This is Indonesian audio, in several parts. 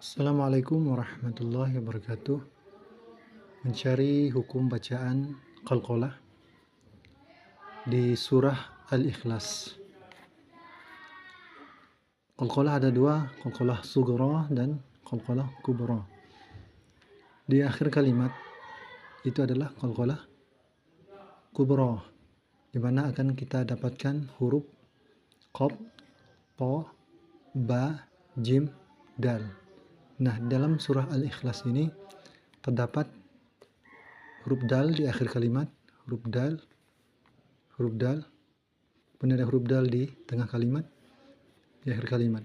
Assalamualaikum warahmatullahi wabarakatuh. Mencari hukum bacaan qalqalah di surah Al-Ikhlas. Qalqalah ada dua, qalqalah sughra dan qalqalah kubra. Di akhir kalimat itu adalah qalqalah kubra di mana akan kita dapatkan huruf qaf, po, ba, jim, dal. Nah, dalam surah Al-Ikhlas ini terdapat huruf dal di akhir kalimat, huruf dal, huruf dal, ada huruf dal di tengah kalimat, di akhir kalimat.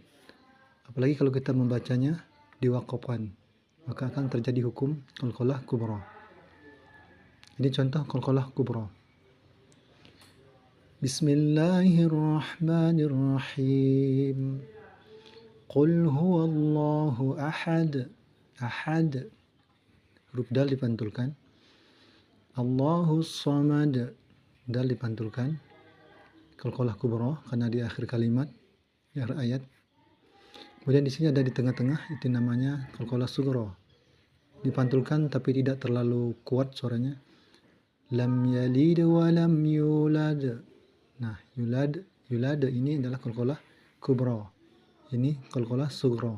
Apalagi kalau kita membacanya diwakafkan, maka akan terjadi hukum qalqalah kubra. Ini contoh qalqalah kubra. Bismillahirrahmanirrahim. Qul huwallahu ahad. Ahad. Huruf dal dipantulkan. Allahu samad. Dal dipantulkan. Qalqalah kubra karena di akhir kalimat, di akhir ayat. Kemudian di sini ada di tengah-tengah itu namanya qalqalah sughra. Dipantulkan tapi tidak terlalu kuat suaranya. Lam yalid wa lam yulad. Nah, yulad, yulad ini adalah qalqalah kubra. Ini qalqalah sughra.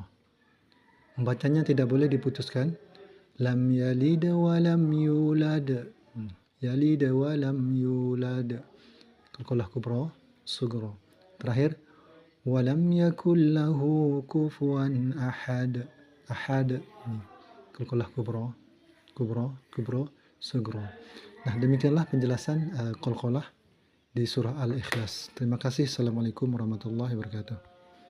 Membacanya tidak boleh diputuskan. Lam yalid wa lam yulad. Hmm. Yalid wa lam yulad. Qalqalah kubra, sughra. Terakhir, wa lam yakul lahu kufuwan ahad. Ahad. Ini qalqalah kubra, kubra, kubra, sughra. Nah, demikianlah penjelasan uh, qalqalah di surah Al-Ikhlas. Terima kasih. Assalamualaikum warahmatullahi wabarakatuh.